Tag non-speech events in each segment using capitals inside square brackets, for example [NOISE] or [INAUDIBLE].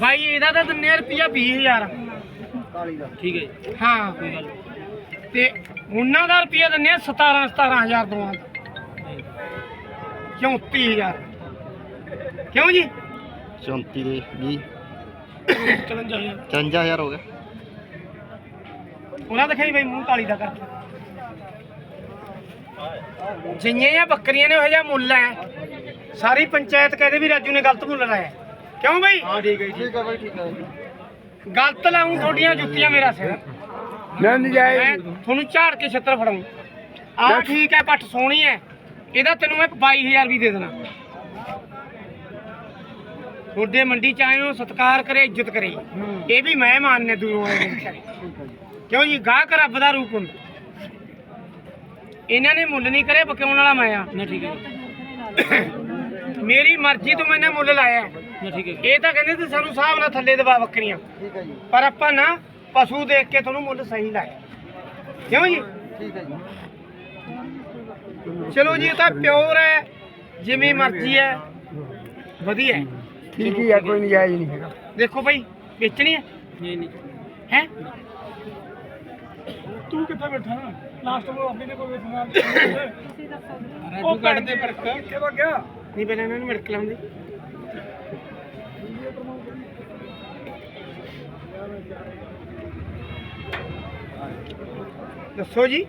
ਬਾਈ ਇਹਦਾ ਤਾਂ ਦਿੰਨੇ ਰੁਪਿਆ 20000 ਠੀਕ ਹੈ ਜੀ। ਹਾਂ। ਕੋਈ ਗੱਲ ਨਹੀਂ। ਤੇ ਉਹਨਾਂ ਦਾ ਰੁਪਿਆ ਦਿੰਨੇ 17 17000 ਦੋਵਾਂ ਦਾ। ਕਿਉਂ 30000 ਕਿਉਂ ਜੀ? 34 ਦੇ 20 54000 55000 ਹੋ ਗਿਆ। ਉਹਨਾਂ ਦਿਖਾਈ ਬਈ ਮੂੰਹ ਕਾਲੀ ਦਾ ਕਰਕੇ ਜਿੰਨੀਆਂ ਇਹ ਬੱਕਰੀਆਂ ਨੇ ਉਹ ਜਿਹਾ ਮੁੱਲ ਹੈ। ਸਾਰੀ ਪੰਚਾਇਤ ਕਹਦੇ ਵੀ ਰਾਜੂ ਨੇ ਗਲਤ ਮੁੱਲ ਲਾਇਆ। ਕਿਉਂ ਬਈ? ਹਾਂ ਠੀਕ ਹੈ ਠੀਕ ਹੈ ਬਾਈ ਠੀਕ ਹੈ ਗਲਤ ਲਾਉਂ ਤੁਹਾਡੀਆਂ ਜੁੱਤੀਆਂ ਮੇਰਾ ਸਿਰ। ਨਾ ਨਜਾਇਜ਼। ਮੈਂ ਤੁਹਾਨੂੰ ਝਾੜ ਕੇ ਛੱਤਰ ਫੜਾਉਂ ਆਹ ਠੀਕ ਹੈ ਪੱਠ ਸੋਹਣੀ ਹੈ। ਇਹਦਾ ਤੈਨੂੰ ਮੈਂ 22000 ਵੀ ਦੇ ਦੇਣਾ। ਤੁਹਾਡੇ ਮੰਡੀ ਚ ਆਏ ਹੋ ਸਤਿਕਾਰ ਕਰੇ ਇੱਜ਼ਤ ਕਰੇ। ਇਹ ਵੀ ਮੈਂ ਮਾਨਨੇ ਦੂਰੋਂ ਆਏ ਨੇ। ਵਿਚਾਰੇ ਕਿਉਂ ਜੀ? ਗਾਹਕ ਰੱਬ ਦਾ ਰੂਪ ਹੁੰਦਾ। ਇਹਨਾਂ ਨੇ ਮੁੱਲ ਨਹੀਂ ਕਰੇ ਬਕਿਉਣ ਵਾਲਾ ਮੈਂ ਆ। ਨਾ ਠੀਕ ਹੈ। ਮੇਰੀ ਮਰਜ਼ੀ ਤੋਂ ਮੈਨੇ ਮੁੱਲ ਲਾਇਆ। ਹੈ। ਨਾ ਠੀਕ ਹੈ। ਇਹ ਤਾਂ ਕਹਿੰਦੇ ਤੇ ਸਾਨੂੰ ਹਿਸਾਬ ਨਾਲ ਥੱਲੇ ਦਬਾ ਬੱਕਰੀਆਂ। ਠੀਕ ਹੈ ਜੀ। ਪਰ ਆਪਾਂ ਨਾ ਪਸ਼ੂ ਦੇਖ ਕੇ ਤੁਹਾਨੂੰ ਮੁੱਲ ਸਹੀ ਲਾਇਆ। ਕਿਉਂ ਜੀ? ਠੀਕ ਹੈ ਜੀ। ਚਲੋ ਜੀ ਇਹ ਤਾਂ ਪਿਓਰ ਹੈ ਜਿਵੇਂ ਮਰਜ਼ੀ ਹੈ। ਵਧੀਆ ਹੈ। ਠੀਕ ਹੀ ਆ ਕੋਈ ਨਜਾਇਜ਼ ਨਹੀਂ ਹੈਗਾ। ਦੇਖੋ ਭਾਈ ਵੇਚਣੀ ਹੈ? ਨਹੀਂ ਨਹੀਂ। ਹੈ? ਤੂੰ ਕਿੱਥੇ ਬੈਠਾ? ਲਾਸਟ ਨੂੰ ਆਪਣੀ ਨੇ ਕੋਈ ਵੇਚਣਾ ਰਾਜੂ ਕੱਢ ਦੇ ਫ਼ਰਕ ਕਿਹਦਾ ਗਿਆ ਨਹੀਂ ਪਹਿਲਾਂ ਇਹਨਾਂ ਨੂੰ ਮਿੜਕ ਲਾਉਂਦੇ। ਦੱਸੋ ਜੀ।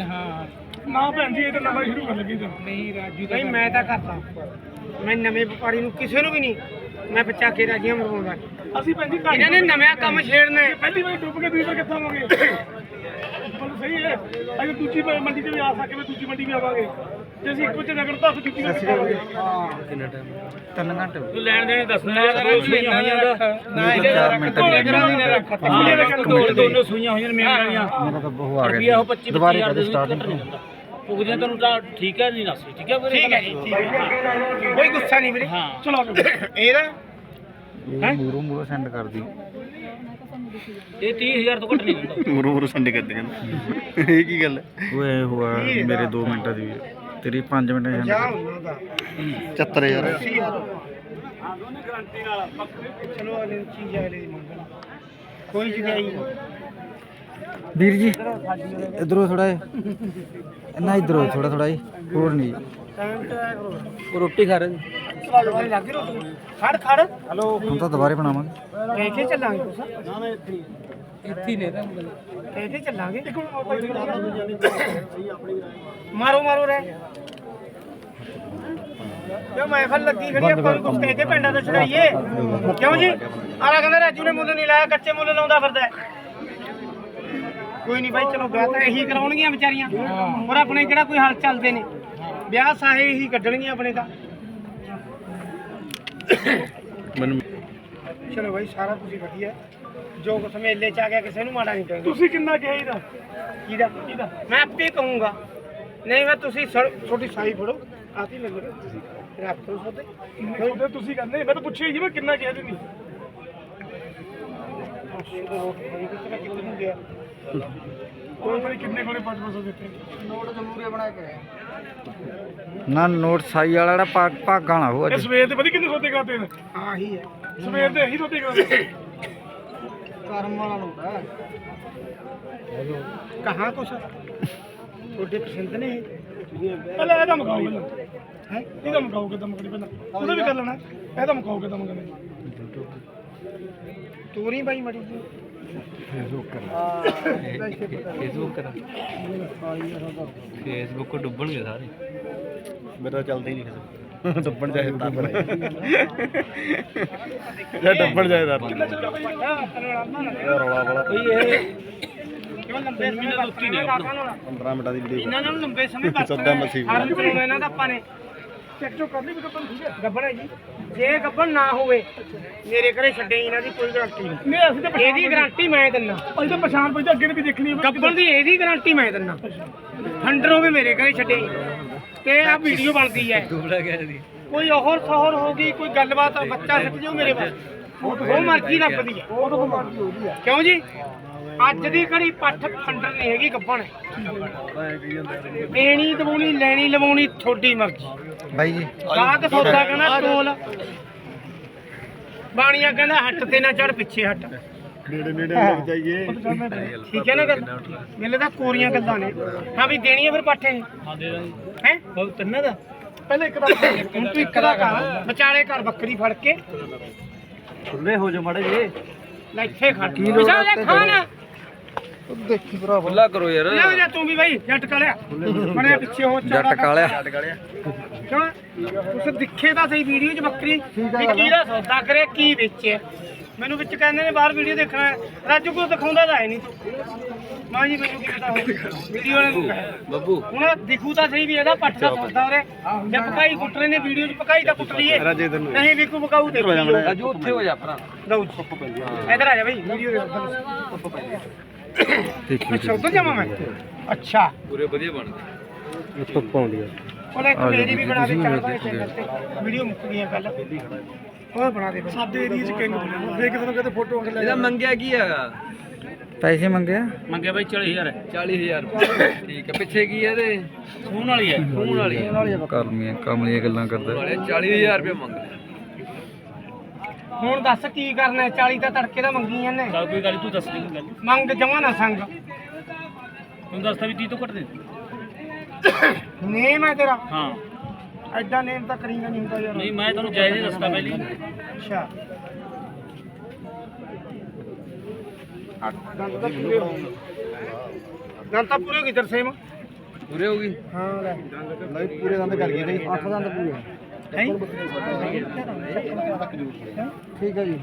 ਹਾਂ। ਨਾ ਭੈਣ ਜੀ ਇਹ ਤਾਂ ਨਵਾਂ ਸ਼ੁਰੂ ਕਰਨ ਲੱਗੀ ਤੂੰ ਨਹੀਂ ਰਾਜੂ ਨਹੀਂ ਮੈਂ ਤਾਂ ਕਰਦਾ। ਮੈਂ ਨਵੇਂ ਵਪਾਰੀ ਨੂੰ ਕਿਸੇ ਨੂੰ ਵੀ ਨਹੀਂ। ਮੈਂ ਬਚਾ ਕੇ ਰਾਜੀਆਂ ਮਰਵਾਉਂਦਾ। ਅਸੀਂ ਭੈਣ ਜੀ ਇਹਨਾਂ ਨੇ ਨਵਾਂ ਕੰਮ ਛੇੜਨਾ ਹੈ। ਪਹਿਲੀ ਵਾਰੀ ਡੁੱਬ ਕੇ ਦੂਜੀ ਵਾਰ ਕਿੱਥੋਂ ਆਵਾਂਗੇ? ਬੋਲ [COUGHS] ਸਹੀ ਹੈ। ਅਗਰ ਦੂਜੀ ਵਾਰ ਮੰਡੀ ਤੇ ਵੀ ਆ ਸਕੇ ਦੂਜੀ ਮੰਡੀ ਵੀ ਆਵਾਂਗੇ। ਜੇ ਅਸੀਂ ਇੱਕੋ ਚ ਰਗੜਤਾ ਫਿਰ ਜੁੱਤੀ ਨਾਲ ਕਿੱਥੇ ਤਿੰਨ ਘੰਟੇ ਤੂੰ ਲੈਣ ਦੇਣੇ ਦੱਸਣਾ ਯਾਰ ਦੋ ਸੂਈਆਂ ਹੋਈਆਂ ਦਾ। ਨਾ ਇਹਦੇ ਚਾਰ ਮਿੰਟ ਕੋਲੇ ਦੀ ਕਰਾਉਣੀ ਨੇ ਰੱਖ ਹਾਂ ਦੋਨੇ ਦੋਨੋਂ ਸੂਈਆਂ ਹੋਈਆਂ ਨੇ ਮੇਰੀਆਂ ਵਾਲੀਆਂ। ਮੇਰਾ ਤਾਂ ਬਹੁ ਆ ਰੁਪਈਆ ਉਹ 25 ਦੁਬਾਰੇ 25000 ਕਦੇ ਦੇ start ਘੱਟ ਨਹੀਂ ਹੁੰਦਾ ਪੁੱਗਦੀਆਂ ਤੈਨੂੰ ਤਾਂ ਠੀਕ ਹੈ ਨਹੀਂ ਦੱਸ। ਠੀਕ ਹੈ ਵੀਰੇ? ਠੀਕ ਹੈ ਜੀ ਠੀਕ ਹੈ। ਕੋਈ ਗੁੱਸਾ ਨਹੀਂ ਵੀਰੇ। ਹਾਂ। ਚਲੋ ਇਹਦਾ ਇਹ ਮੂਰੋ ਮੂਰੋ ਸੈਂਡ ਕਰਦੀ। ਇਹ 30000 ਤੋਂ ਘੱਟ ਨਹੀਂ ਦਿੰਦਾ ਮੂਰੋ ਮੂਰੋ ਸੈਂਡ ਕਰਦੀ ਕਹਿੰਦਾ ਇਹ ਕੀ ਗੱਲ ਓਏ ਹੋਆ ਮੇਰੇ 2 ਮਿੰਟਾਂ ਦੀ ਤੇਰੀ 5 ਮਿੰਟਾਂ ਜਾ ਉਹਨਾਂ ਦਾ। 74000 ਚਲੋ ਅਗਲੇ ਚੀਜ਼ ਆ ਲਈ ਮੰਗਣਾ ਕੋਈ ਜਗਾਈ ਵੀਰ ਜੀ ਇਧਰੋਂ ਥੋੜਾ ਨਾ ਇਧਰੋਂ ਥੋੜਾ ਥੋੜਾ ਜੀ ਹੋਰ ਨਹੀਂ। ਰੋਟੀ ਖਾ ਰਹੇ ਖੜ ਖੜ। ਹਲੋ ਹੁਣ ਤਾਂ ਦੁਬਾਰੇ ਬਣਾਵਾਂਗੇ। ਲੈ ਕੇ ਚੱਲਾਂਗੇ ਕੁਛ। ਨਾ ਨਾ ਇੱਥੇ ਇੱਥੇ ਹੀ ਨੇ ਤਾਂ ਲੈ ਕੇ ਚੱਲਾਂਗੇ। ਮਾਰੋ ਮਾਰੋ ਰਹਿ। ਕਿਉਂ ਮਹਿਫਲ ਲੱਗੀ ਖੜੀ ਆਪਾਂ ਨੂੰ ਕੁਛ ਕਹਿ ਕੇ ਪਿੰਡਾਂ ਤੋਂ ਛੜਾਈਏ ਕਿਉਂ ਜੀ? ਆਲਾ ਕਹਿੰਦਾ ਰਾਜੂ ਨੇ ਮੁੱਲ ਨਹੀਂ ਲਾਇਆ ਕੱਚੇ ਮੁੱਲ ਲਾਉਂਦਾ ਫਿਰਦਾ। ਕੋਈ ਨਹੀਂ ਬਾਈ ਚਲੋ ਵਿਆਹ ਤਾਂ ਇਹੀ ਕਰਾਉਣਗੀਆਂ ਵਿਚਾਰੀਆਂ। ਹੋਰ ਆਪਣੇ ਕਿਹੜਾ ਕੋਈ ਹਾਲ ਚੱਲਦੇ ਨੇ? ਵਿਆਹ ਸਾਹੇ ਇਹੀ ਕੱਢਣਗੀਆਂ ਆਪਣੇ ਤਾਂ। ਮੈਨੂੰ ਚਲੋ ਬਾਈ ਸਾਰਾ ਕੁਝ ਵਧੀਆ। ਜੋ ਕੁਛ ਮੇਲੇ ਚ ਆ ਗਿਆ ਕਿਸੇ ਨੂੰ ਮਾੜਾ ਨਹੀਂ ਕਹਿੰਦੇ। ਤੁਸੀਂ ਕਿੰਨਾ ਕਿਹਾ ਇਹਦਾ? ਕਿਹਦਾ? ਕਿਹਦਾ? ਮੈਂ ਆਪੇ ਕਹੂੰਗਾ। ਨਹੀਂ ਮੈਂ ਤੁਸੀਂ ਸੜ- ਛੋਟੀ ਸਾਈ ਫੜੋ। ਆਤੀ ਲੈ ਲਓ ਰੱਖ ਸੋਤੇ ਉਹਦੇ ਤੁਸੀਂ ਕਹਿੰਦੇ ਮੈਂ ਤਾਂ ਪੁੱਛਿਆ ਜੀ ਮੈਂ ਕਿੰਨਾ ਕਿਹਾ ਜੀ ਕੋਈ ਬੜੀ ਕਿੰਨੇ ਕੋਲੇ 500 ਦਿੱਤੇ ਨਾ ਨੋਟ ਸਾਈ ਵਾਲਾ ਜਿਹੜਾ ਭਾਗ ਭਾਗਾਂ ਵਾਲਾ ਉਹ ਇਹ ਸਵੇਰ ਦੇ ਪਤਾ ਕਿੰਨੇ ਸੌਦੇ ਕਰਦੇ ਨੇ? ਆਹੀ ਹੈ ਸਵੇਰ ਦੇ ਇਹੀ ਸੌਦੇ ਕਰਦੇ ਕਰਮ ਵਾਲਾ ਲੋੜਾ ਕਹਾਂ ਕੁਛ? ਤੁਹਾਡੇ ਪਸੰਦ ਨੇ ਇਹ? ਪਹਿਲਾਂ ਇਹਦਾ ਮੁਕਾਓ ਪਹਿਲਾਂ। ਹੈ? ਇਹਦਾ ਮੁਕਾਓ ਕਿਦਾਂ ਮੁਕਣੀ ਪਹਿਲਾਂ ਉਹਦਾ ਵੀ ਕਰ ਲੈਣਾ। ਇਹਦਾ ਮੁਕਾਓ ਕਿਦਾਂ ਤੋਰੀ ਬਾਈ ਮੜੀ ਜੀ। ਫੇਸਬੁੱਕ ਡੁੱਬਣਗੇ ਸਾਰੇ। ਮੇਰਾ ਚੱਲਦਾ ਹੀ ਨਹੀਂ ਡੱਬਣ ਜਾਏ ਤਾਂ ਪਰ ਜਾਂ ਡੱਬਣ ਜਾਏ ਤਾਂ ਰੌਲਾ ਕੋਈ ਇਹ ਕਿਉਂ ਲੰਬੇ ਸਮੇਂ ਦਾ ਉੱਤੀ ਨਹੀਂ 15 ਮਿੰਟਾਂ ਦੀ ਵੀਡੀਓ ਇਹਨਾਂ ਨਾਲ ਲੰਬੇ ਸਮੇਂ ਸੱਦਾ ਮਸੀਹ। ਹਰਨ ਚਲਾਉਣਾ ਇਹਨਾਂ ਦਾ ਆਪਾਂ ਨੇ ਚੈੱਕ ਚੋ ਕਰ ਲਈ ਵੀ ਕੱਪਨ ਠੀਕ ਹੈ। ਗੱਬਣ ਹੈ ਜੀ। ਜੇ ਗੱਬਣ ਨਾ ਹੋਵੇ ਮੇਰੇ ਘਰੇ ਛੱਡੇ ਇਹਨਾਂ ਦੀ ਕੋਈ ਗਾਰੰਟੀ ਨਹੀਂ। ਨਹੀਂ ਅਸੀਂ ਤਾਂ ਇਹਦੀ ਗਾਰੰਟੀ ਮੈਂ ਦਿੰਨਾ ਅਸੀਂ ਤਾਂ ਪਛਾਣ ਪਈ ਤਾਂ ਅੱਗੇ ਨੇ ਵੀ ਦੇਖਣੀ ਹੈ। ਗੱਬਣ ਦੀ ਇਹਦੀ ਗਾਰੰਟੀ ਮੈਂ ਦਿੰਨਾ ਫੰਡਰ ਹੋਵੇ ਮੇਰੇ ਘਰੇ ਛੱਡੇ। ਤੇ ਆ ਵੀਡੀਓ ਬਣਦੀ ਹੈ। ਡੁੱਬੜਾ ਗਿਆ ਜੀ ਕੋਈ ਹੋਰ ਸਹਰ ਹੋਗੀ ਕੋਈ ਗੱਲਬਾਤ ਬੱਚਾ ਸਿੱਟ ਜਾਓ ਮੇਰੇ ਕੋਲ ਉਹ ਮਰਜ਼ੀ ਰੱਬ ਦੀ ਹੈ। ਉਹ ਤਾਂ ਮਰਜ਼ੀ ਹੋ ਗਈ ਆ ਕਿਉਂ ਜੀ? ਅੱਜ ਦੀ ਘੜੀ ਪੱਠ ਫੰਡਰ ਨਹੀਂ ਹੈਗੀ ਗੱਬਣ। ਦੇਣੀ ਦਵਾਉਣੀ ਲੈਣੀ ਲਵਾਉਣੀ ਤੁਹਾਡੀ ਮਰਜ਼ੀ। ਬਾਈ ਜੀ। ਗਾਹਕ ਸੌਦਾ ਕਹਿੰਦਾ ਤੋਲ ਬਾਣੀਆਂ ਕਹਿੰਦਾ ਹੱਟ ਤੇ ਨਾ ਚੜ ਪਿੱਛੇ ਹੱਟ। ਨੇੜੇ ਨੇੜੇ ਲੱਗ ਜਾਈਏ। ਠੀਕ ਹੈ ਨਾ ਗੱਲ? ਮੇਲੇ ਤਾਂ ਕੋਰੀਆਂ ਗੱਲਾਂ ਨੇ। ਹਾਂ ਵੀ ਦੇਣੀ ਹੈ ਫਿਰ ਪਾਠੇ ਹਾਂ ਦੇ ਦਾਂਗੇ। ਹੈ? ਬਹੁਤ ਤਿੰਨਾਂ ਦਾ। ਪਹਿਲੇ ਇੱਕ ਦਾ ਹੁਣ ਤੂੰ ਇੱਕ ਦਾ ਕਰ। ਵਿਚਾਲੇ ਕਰ ਬੱਕਰੀ ਫੜ ਕੇ। ਖੁੱਲੇ ਹੋ ਜਾ ਮੜੇ ਜੇ ਲੈ ਇੱਥੇ ਖੜ। ਕੀ ਲੋੜ ਹੈ ਖਾਣ। ਦੇਖੀ ਭਰਾ। ਖੁੱਲਾ ਕਰੋ ਯਾਰ। ਲੈ ਜਾ ਤੂੰ ਵੀ ਬਾਈ ਜੱਟ ਕਾਲਿਆ। ਬਣੇ ਪਿੱਛੇ ਹੋ ਚੌੜਾ ਜੱਟ ਕਾਲਿਆ। ਕਿਉਂ? ਉਸ ਦਿਖੇ ਤਾਂ ਸਹੀ ਵੀਡੀਓ 'ਚ ਬੱਕਰੀ। ਵੀ ਕਿਹਦਾ ਸੌਦਾ ਕਰੇ ਕੀ ਵੇਚੇ। ਮੈਨੂੰ ਵਿੱਚ ਕਹਿੰਦੇ ਨੇ ਬਾਹਰ ਵੀਡੀਓ ਦੇਖਣਾ ਹੈ। ਰਾਜੂ ਕੋ ਦਿਖਾਉਂਦਾ ਤਾਂ ਹੈ ਨਹੀਂ ਤੂੰ। ਮਾਂ ਜੀ ਮੈਨੂੰ ਕੀ ਪਤਾ ਹੋ ਵੀਡੀਓ ਨੇ ਬੱਬੂ ਹੁਣ ਦਿਖੂ ਤਾਂ ਸਹੀ ਵੀ ਇਹਦਾ ਪੱਟ ਦਾ ਸੌਦਾ ਉਰੇ। ਜੇ ਪਕਾਈ ਕੁੱਟ ਰਹੇ ਨੇ ਵੀਡੀਓ 'ਚ ਪਕਾਈ ਤਾਂ ਕੁੱਟ ਲਈਏ। ਨਹੀਂ ਵਿਕੂ ਪਕਾਊ ਦੇਖੀ। ਰਾਜੂ ਉੱਥੇ ਹੋ ਜਾ ਭਰਾ। ਲਓ ਜੀ। ਇਧਰ ਆ ਜਾ ਬਈ ਵੀਡੀਓ ਦੇ ਦੇਖੀ ਅੱਛਾ ਉਧਰ ਜਾਵਾਂ ਮੈਂ? ਅੱਛਾ। ਪੂਰੇ ਵਧੀਆ ਬਣ ਗਏ ਧੁੱਪ ਆਉਂਦੀ ਆ। ਉਹਨੇ ਇੱਕ ਮੇਰੀ ਵੀ ਬਣਾ ਦੇ ਚਾਰ ਪੰਜ ਚੈਨਲ ਤੇ। ਵੀਡੀਓ ਮੁੱਕ ਗਈਆਂ ਕੱਲ ਉਹ ਬਣਾ ਦੇ। ਸਾਡੇ ਏਰੀਆ 'ਚ ਕਿੰਗ ਬਣਿਆ ਫੇਰ ਕਿਸੇ ਨੂੰ ਕਹਿੰਦੇ ਫੋਟੋ ਅੰਗ ਲੈ ਇਹਦਾ ਮੰਗਿਆ ਕੀ ਹੈਗਾ? ਪੈਸੇ ਮੰਗਿਆ? ਮੰਗਿਆ ਬਾਈ 40000 40000 ਠੀਕ ਹੈ ਪਿੱਛੇ ਕੀ ਹੈ ਇਹਦੇ? ਖੂਨ ਵਾਲੀ ਹੈ। ਖੂਨ ਵਾਲੀ ਹੈ। ਕਰਮੀਆਂ ਕਮਲੀਆਂ ਗੱਲਾਂ ਕਰਦਾ। ਵਾਲੇ 40000 ਰੁਪਏ ਮੰਗ ਹੁਣ ਦੱਸ ਕੀ ਕਰਨਾ ਹੈ? 40 ਤਾਂ ਤੜਕੇ ਦਾ ਮੰਗੀ ਜਾਂਦੇ ਚੱਲ ਕੋਈ ਗੱਲ ਨੀ, ਤੂੰ ਦੱਸ ਦੇ ਕੋਈ ਗੱਲ ਮੰਗ ਜਮਾ ਨਾ ਸੰਗ। ਤੂੰ ਦੱਸਦਾ ਵੀ 30 ਤੋਂ ਘੱਟ ਦੇ। ਨੇਮ ਹੈ ਤੇਰਾ? ਹਾਂ। ਐਡਾ ਨੇਮ ਤਾਂ ਕਰੀਂਗਾ ਨਹੀਂ ਹੁੰਦਾ ਯਾਰ। ਨਹੀਂ ਮੈਂ ਤੁਹਾਨੂੰ ਜਾਇਜ਼ ਹੀ ਦੱਸਦਾ ਪਹਿਲੀ। ਅੱਛਾ। ਦੰਦ ਤਾਂ ਪੂਰੇ ਹੋ ਗਏ। ਦੰਦ ਤਾਂ ਪੂਰੇ ਹੋ ਗਏ ਤਰਸੇਮ ਪੂਰੇ ਹੋ ਗਈ ਹਾਂ ਲੈ। ਨਹੀਂ ਪੂਰੇ ਦੰਦ ਕਰ ਗਏ ਨਹੀਂ 8 ਦੰਦ ਪੂਰੇ। ਠੀਕ ਹੈ ਜੀ।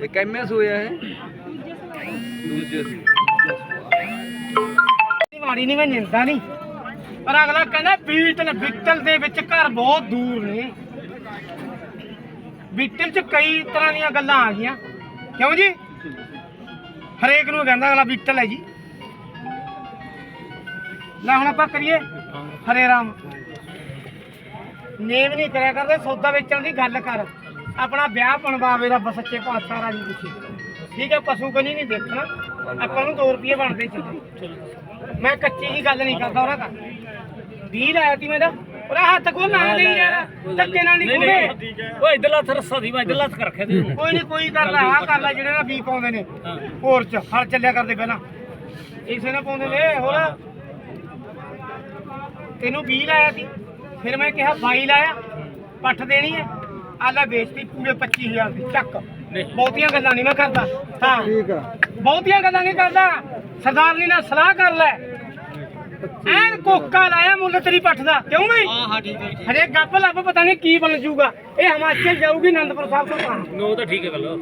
ਇਹ ਕਿੰਮੇ ਹੋਇਆ ਹੈ ਦੂਜੇ ਸੀ ਮਾੜੀ ਨਹੀਂ ਮੈਂ ਨਿੰਦਾ ਨਹੀਂ ਪਰ ਅਗਲਾ ਕਹਿੰਦਾ ਬੀਟਲ ਬੀਟਲ ਦੇ ਵਿੱਚ ਘਰ ਬਹੁਤ ਦੂਰ ਨੇ। ਬੀਟਲ 'ਚ ਕਈ ਤਰ੍ਹਾਂ ਦੀਆਂ ਗੱਲਾਂ ਆ ਗਈਆਂ। ਕਿਉਂ ਜੀ? ਹਰੇਕ ਨੂੰ ਕਹਿੰਦਾ ਅਗਲਾ ਬੀਟਲ ਹੈ ਜੀ। ਲੈ ਹੁਣ ਆਪਾਂ ਕਰੀਏ। ਹਰੇ ਰਾਮ। ਨੇਮ ਨਹੀਂ ਕਰਿਆ ਕਰਦੇ ਸੌਦਾ ਵੇਚਣ ਦੀ ਗੱਲ ਕਰ। ਆਪਣਾ ਵਿਆਹ ਪਣਵਾਵੇ ਰੱਬ ਸੱਚੇ ਪਾਤਸ਼ਾਹ ਰਾਜੀ ਪੁੱਛੇ ਠੀਕ ਹੈ ਪਸ਼ੂ ਕਨੀ ਨਹੀਂ ਦੇਖਣਾ। ਆਪਾਂ ਨੂੰ 2 ਰੁਪਏ ਬਣਦੇ ਚੱਲੇ। ਮੈਂ ਕੱਚੀ ਹੀ ਗੱਲ ਨਹੀਂ ਕਰਦਾ ਉਹਨਾਂ ਦਾ 20 ਲਾਇਆ ਤੀ ਮੈਂ ਤਾਂ। ਉਹਦਾ ਹੱਥ ਕੋਲ ਨਾ ਦੇ ਯਾਰ। ਧੱਕੇ ਨਾਲ ਨਹੀਂ ਖੋਲੇ ਓਏ ਇਧਰਲਾ ਹੱਥ ਰੱਸਾ ਦੀ ਮੈਂ ਇਧਰਲਾ ਹੱਥ ਕਰ ਰੱਖਿਆ ਤੇ ਕੋਈ ਨਹੀਂ ਕੋਈ ਕਰ ਲੈ ਆ ਕਰ ਲੈ ਜਿਹੜੇ ਨਾ ਬੀ ਪਾਉਂਦੇ ਨੇ। ਹੋਰ ਚ ਹਲ ਚੱਲਿਆ ਕਰਦੇ ਪਹਿਲਾਂ। ਇਸੇ ਨਾਲ ਪਾਉਂਦੇ ਨੇ ਹੋਰ। ਤੈਨੂੰ 20 ਲਾਇਆ ਸੀ ਫਿਰ ਮੈਂ ਕਿਹਾ 22 ਲਾਇਆ ਪੱਠ ਦੇਣੀ ਹੈ। ਆਲਾ ਵੇਚਤੀ ਪੂਰੇ 25000 ਦੀ ਚੱਕ। ਬਹੁਤੀਆਂ ਗੱਲਾਂ ਨਹੀਂ ਮੈਂ ਕਰਦਾ। ਹਾਂ। ਠੀਕ ਆ। ਬਹੁਤੀਆਂ ਗੱਲਾਂ ਨਹੀਂ ਕਰਦਾ। ਸਰਦਾਰਨੀ ਨਾਲ ਸਲਾਹ ਕਰ ਲੈ। ਐਨ ਕੋਕਾ ਲਾਇਆ ਮੁੱਲ ਤੇਰੀ ਪੱਠ ਦਾ। ਕਿਉਂ ਬਈ? ਹਾਂ ਹਾਂ ਠੀਕ ਹੈ ਹਰੇ ਗੱਪ ਲੱਭ ਪਤਾ ਨਹੀਂ ਕੀ ਬਣ ਜਾਊਗਾ। ਇਹ ਹਿਮਾਚਲ ਜਾਊਗੀ ਆਨੰਦਪੁਰ ਸਾਹਿਬ ਤੋਂ ਤਾਂ। ਨੋ ਤਾਂ ਠੀਕ ਹੈ ਗੱਲ।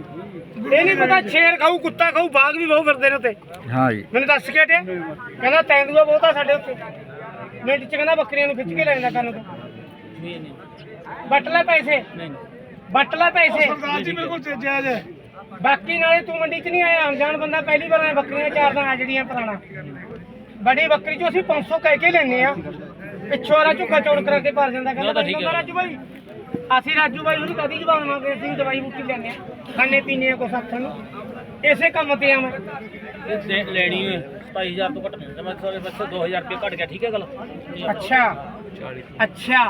ਇਹ ਨਹੀਂ ਪਤਾ ਸ਼ੇਰ ਖਾਊ ਕੁੱਤਾ ਖਾਊ ਬਾਗ ਵੀ ਬਹੁਤ ਫਿਰਦੇ ਨੇ ਉੱਤੇ ਹਾਂ ਜੀ। ਮੈਨੂੰ ਦੱਸ ਕੇ ਹਟਿਆ। ਕਹਿੰਦਾ ਤੈਂਦੂਆ ਬਹੁਤਾ ਸਾਡੇ ਉੱਤੇ ਮਿੰਟ ਚ ਕਹਿੰਦਾ ਬੱਕਰੀਆਂ ਨੂੰ ਖਿੱਚ ਕੇ ਲੈ ਜਾਂਦਾ ਕੰਨ ਤੋਂ। ਨਹੀਂ ਨਹੀਂ। ਵੱਟ ਲੈ ਪੈਸੇ। ਨਹੀਂ ਵੱਟ ਲੈ ਪੈਸੇ। ਸਰਦਾਰ ਜੀ ਮੇਰੇ ਕੋਲ ਜਾਇਜ਼ ਹੈ। ਬਾਕੀ ਨਾਲੇ ਤੂੰ ਮੰਡੀ 'ਚ ਨਹੀਂ ਆਇਆ। ਅਣਜਾਣ ਬੰਦਾ ਪਹਿਲੀ ਵਾਰ ਆਇਆ ਬੱਕਰੀਆਂ ਚਾਰਦਾ ਆ ਜਿਹੜੀਆਂ ਪੁਰਾਣਾ। ਬੜੀ ਬੱਕਰੀ 'ਚੋਂ ਅਸੀਂ 500 ਕਹਿ ਕੇ ਲੈਨੇ ਆ ਪਿੱਛੋਂ ਵਾਲਾ ਝੁੱਗਾ ਚੌੜ ਕਰਾ ਕੇ ਭਰ ਜਾਂਦਾ ਕਹਿੰਦਾ। ਰਾਜੂ ਭਾਈ ਅਸੀਂ ਰਾਜੂ ਭਾਈ ਉਹਨੂੰ ਕਦੀ ਜਵਾਨ ਮੰਗਦੇ ਅਸੀਂ ਦਵਾਈ ਬੂਟੀ ਲੈਨੇ ਆ ਖਾਣੇ ਪੀਣੇ ਆ ਕੁਛ ਆਖਣ ਨੂੰ। ਇਸੇ ਕੰਮ ਤੇ ਆ ਮੈਂ। ਲੈਣੀ ਹੈ 27000 ਤੋਂ ਘੱਟ ਨਹੀਂ ਮੈਂ ਤੁਹਾਡੇ ਬੱਸੇ 2000 ਰੁਪਏ ਘੱਟ ਗਿਆ ਠੀਕ ਹੈ ਗੱਲ? ਅੱਛਾ। ਅੱਛਾ।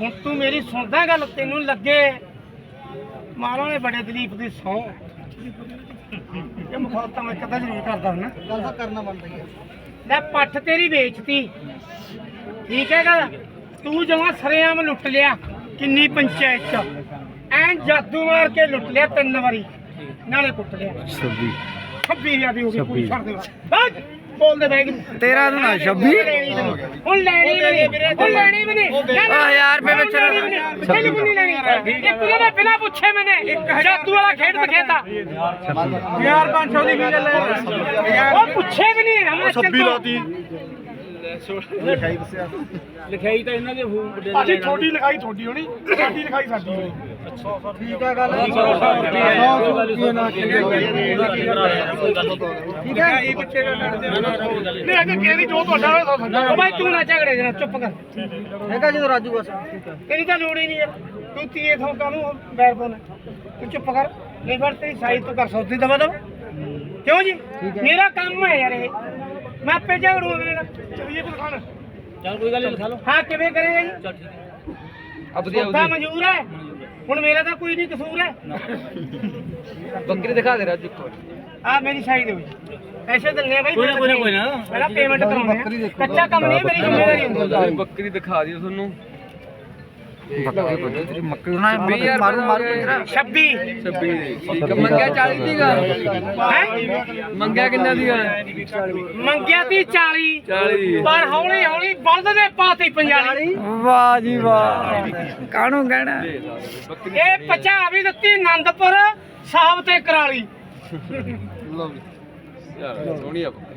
ਹੁਣ ਤੂੰ ਮੇਰੀ ਸੁਣਦਾ ਗੱਲ ਤੈਨੂੰ ਲੱਗੇ ਮਾਰੋ ਨੇ ਬੜੇ ਦਲੀਪ ਦੀ ਸੌ ਇਹ ਮੁਖਾਲਤਾ ਮੈਂ ਕਦਾ ਜ਼ਰੂਰ ਕਰਦਾ ਹੁੰਦਾ। ਗੱਲ ਤਾਂ ਕਰਨਾ ਬਣਦਾ ਹੀ ਲੈ ਪੱਠ ਤੇਰੀ ਵੇਚਤੀ। ਠੀਕ ਹੈ ਗੱਲ? ਤੂੰ ਜਮਾ ਸਰੇਆਮ ਲੁੱਟ ਲਿਆ ਕਿੰਨੀ ਪੰਚਾਇਤ ਚ। ਐਨ ਜਾਦੂ ਮਾਰ ਕੇ ਲੁੱਟ ਲਿਆ ਤਿੰਨ ਵਾਰੀ। ਨਾਲੇ ਕੁੱਟ ਲਿਆ। 26000 ਦੀ ਹੋ ਗਈ ਕੋਈ ਛੱਡ ਦੇ ਬਸ। ਬੋਲ ਦੇ ਬੈਗ ਤੇਰਾ ਨੂੰ ਨਾ 26 ਹੁਣ ਲੈਣੀ ਵੀ ਨਹੀਂ। ਹੁਣ ਲੈਣੀ ਵੀ ਨਹੀਂ। ਨਾ ਆਹ ਹਜ਼ਾਰ ਰੁਪਏ ਵਿੱਚ ਬਿਲਕੁਲ ਨਹੀਂ। ਲੈਣੀ। ਇੱਕ ਉਹਨੇ ਬਿਨਾ ਪੁੱਛੇ ਮੈਨੇ ਜਾਦੂ ਵਾਲਾ ਖੇਡ ਦਿਖੇਤਾ। ਯਾਰ 500 ਦੀ ਵੀ ਹੈ ਉਹ ਪੁੱਛੇ ਵੀ ਨਹੀਂ। ਹਮੇ 26 ਲਾਤੀ। ਲਿਖਾਈ ਤਾਂ ਇਹਨਾਂ ਦੇ ਫੋਨ ਵੱਡੇ ਅਸੀਂ ਤੁਹਾਡੀ ਲਿਖਾਈ ਤੁਹਾਡੀ ਹੋਣੀ ਸਾਡੀ ਲਿਖਾਈ ਸਾਡੀ ਹੋਣੀ। ਠੀਕ ਆ ਗੱਲ। ਠੀਕ ਹੈ? ਇਹ ਪਿੱਛੇ ਨਹੀਂ। ਅਜੇ ਕਿਹੜੀ ਜੋ ਤੁਹਾਡਾ ਉਹ ਭਾਈ ਤੂੰ ਨਾ ਝਗੜੇ ਜਨਾ ਚੁੱਪ ਕਰ। ਹੈਗਾ ਜਦੋਂ ਰਾਜੂ ਬਸ। ਤੇਰੀ ਤਾਂ ਲੋੜ ਹੀ ਨਹੀਂ ਯਾਰ ਤੂੰ ਤੀਏ ਥੋਂ ਕਾਹਨੂੰ ਬੈਰ ਪਾਉਣਾ? ਤੂੰ ਚੁੱਪ ਕਰ। ਨਹੀਂ ਫਿਰ ਤੇਰੀ ਸਾਈ ਤੂੰ ਕਰ ਸੌਦੀ ਦਵਾ ਦਵਾ। ਕਿਉਂ ਜੀ? ਮੇਰਾ ਕੰਮ ਹੈ ਯਾਰ ਇਹ। ਮੈਂ ਆਪੇ ਝਗੜੂ ਅਗਲੇ ਨਾਲ। ਚਲਿਏ ਫਿਰ ਖਾਣ। ਚੱਲ ਕੋਈ ਗੱਲ ਨਹੀਂ ਲਿਖਾ ਲਓ। ਹਾਂ ਕਿਵੇਂ ਕਰੇਗਾ ਜੀ? ਚੱਲ ਠੀਕ ਹੈ। ਸੌਦਾ ਮਨਜ਼ੂਰ ਹੈ। ਹੁਣ ਮੇਰਾ ਤਾਂ ਕੋਈ ਨਹੀਂ ਕਸੂਰ ਹੈ। ਬੱਕਰੀ ਦਿਖਾ ਦੇ ਰਾਜੂ ਕੋਲ ਆ ਮੇਰੀ ਸਾਈਡ ਦੇ ਵਿੱਚ। ਪੈਸੇ ਦਿੰਨੇ ਬਾਈ ਕੋਈ ਨਾ ਕੋਈ ਨਾ ਪਹਿਲਾਂ ਪੇਮੈਂਟ ਕਰਾਉਣੀ ਕੱਚਾ ਕੰਮ ਨਹੀਂ ਮੇਰੀ ਜ਼ਿੰਮੇਵਾਰੀ ਹੁੰਦੀ ਬੱਕਰੀ ਦਿਖਾ ਦਿਓ ਤੁਹਾਨੂੰ। ਬੱਕਰੀ ਕੋਈ ਤੇਰੀ ਮੱਕੀ ਨਾ 20000 ਮਾਰੂ ਮਾਰੂ ਰੁਪਏ ਤੇਰਾ 26 26 ਦੀ ਠੀਕ ਹੈ? ਮੰਗਿਆ 40 ਦੀਗਾ ਹੈ ਮੰਗਿਆ ਕਿੰਨਾ ਦੀਗਾ ਮੰਗਿਆ ਤੀ 40 40 ਪਰ ਹੌਲੀ ਹੌਲੀ ਬਲਦ ਦੇ ਪਾਤੀ 45 ਵਾਹ ਜੀ ਵਾਹ। ਕਾਹਨੂੰ ਕਹਿਣਾ? ਬੱਕਰੀ ਇਹ ਪਚਾ ਵੀ ਦਿੱਤੀ ਆਨੰਦਪੁਰ ਸਾਹਿਬ ਤੇ ਕਰਾਲੀ। ਯਾਰ ਸੋਹਣੀ ਆ। ਬੱਕਰੀ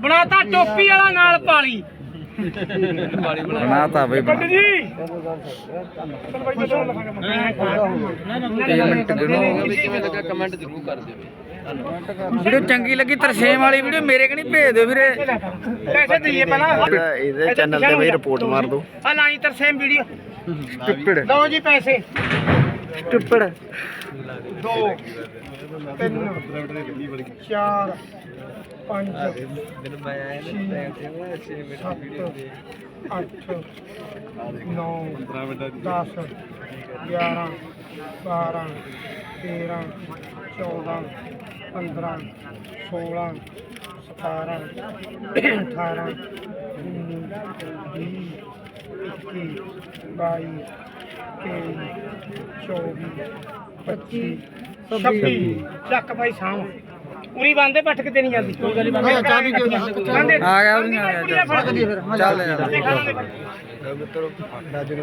ਬਣਾਤਾ ਟੋਪੀ ਵਾਲਾ ਨਾਲ ਪਾਲੀ। ਬਣਾਤਾ ਬਈ ਪੰਡਿਤ ਜੀ ਪੇਮੈਂਟ ਗਿਣੋ ਵੀ ਕਿਵੇਂ ਲੱਗਾ ਕਮੈਂਟ ਜ਼ਰੂਰ ਕਰ ਦਿਓ। ਵੀਡੀਓ ਚੰਗੀ ਲੱਗੀ ਤਰਸੇਮ ਵਾਲੀ ਵੀਡੀਓ ਮੇਰੇ ਕਣੀ ਭੇਜ ਦਿਓ ਵੀਰੇ। ਪੈਸੇ ਦਈਏ ਪਹਿਲਾਂ। ਇਹਦੇ ਚੈਨਲ ਤੇ ਬਈ ਰਿਪੋਰਟ ਮਾਰ ਦਿਓ। ਆ ਲਾਈ ਤਰਸੇਮ ਵੀਡੀਓ। ਟਿੱਪੜ ਲਓ ਜੀ ਪੈਸੇ। ਟਿੱਪੜ ਦੋ ਤਿੰਨ ਚਾਰ ਪੰਜ। ਅੱਠ ਨੌ ਦਸ ਗਿਆਰਾਂ ਬਾਰਾਂ ਤੇਰਾਂ ਚੌਦਾਂ ਪੰਦਰਾਂ ਸੋਲਾਂ ਸਤਾਰਾਂ ਅਠਾਰਾਂ ਉੱਨੀ ਵੀਹ ਇੱਕੀ ਬਾਈ ਤੇਈ ਚੌਵੀ ਪੱਚੀ ਛੱਬੀ। ਚੱਕ ਭਾਈ ਸਾਂਭ। ਉਰੀ ਬੰਦੇ ਪੱਟ ਕੇ ਤੇ ਨਹੀਂ ਜਾਂਦੀ। ਕੋਈ ਗੱਲ ਨਹੀਂ ਚਾਹ ਵੀ ਆ ਗਿਆ ਉਹਨੇ ਆ ਗਿਆ। ਚੱਲ ਚੱਲ ਚੱਲ